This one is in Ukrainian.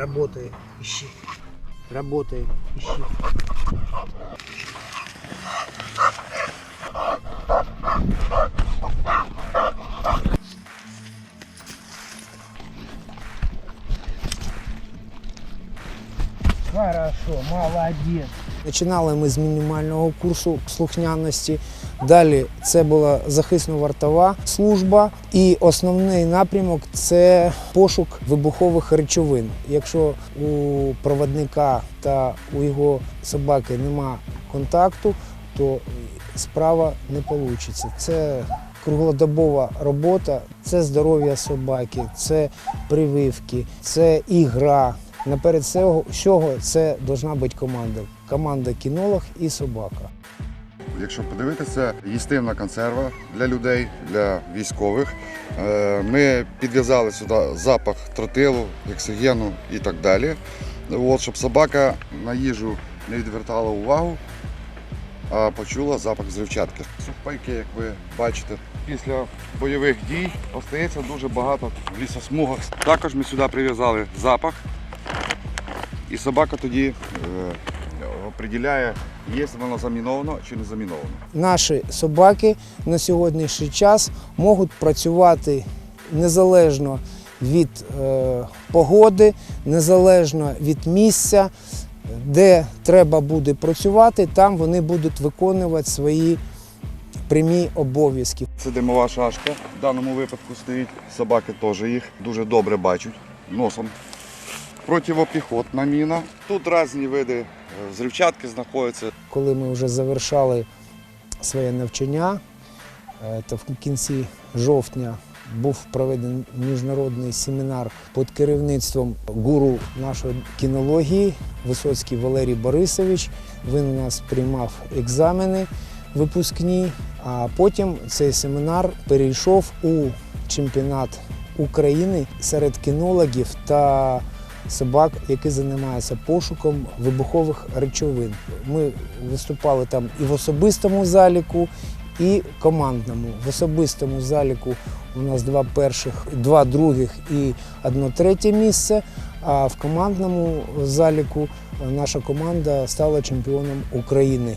Работает, ищи. Работает, ищи. Хорошо, молодец. Починали ми з мінімального курсу слухняності. Далі це була захисно-вартова служба, і основний напрямок це пошук вибухових речовин. Якщо у проводника та у його собаки нема контакту, то справа не вийде. Це круглодобова робота, це здоров'я собаки, це прививки, це ігра. Наперед всього це повинна бути команда. Команда кінолог і собака. Якщо подивитися, їстивна консерва для людей, для військових. Е, Ми підв'язали сюди запах тротилу, ексигену і так далі. От, щоб собака на їжу не відвертала увагу, а почула запах зривчатки. Сухпайки, як ви бачите, після бойових дій остається дуже багато в лісосмугах. Також ми сюди прив'язали запах, і собака тоді е, определяє, є воно заміновано чи не заміновано. Наші собаки на сьогоднішній час можуть працювати незалежно від е, погоди, незалежно від місця, де треба буде працювати, там вони будуть виконувати свої прямі обов'язки. Це димова шашка. В даному випадку стоїть. Собаки теж їх дуже добре бачать носом. Противопіхотна міна. Тут різні види взривчатки знаходяться. Коли ми вже завершали своє навчання, е, то в кінці жовтня був проведений міжнародний семінар під керівництвом гуру нашої кінології Висоцький Валерій Борисович. Він у нас приймав екзамени випускні, а потім цей семінар перейшов у чемпіонат України серед кінологів та собак, які займаються пошуком вибухових речовин. Ми виступали там і в особистому заліку, і командному. В особистому заліку у нас два перших, два других і одно третє місце. А в командному заліку наша команда стала чемпіоном України.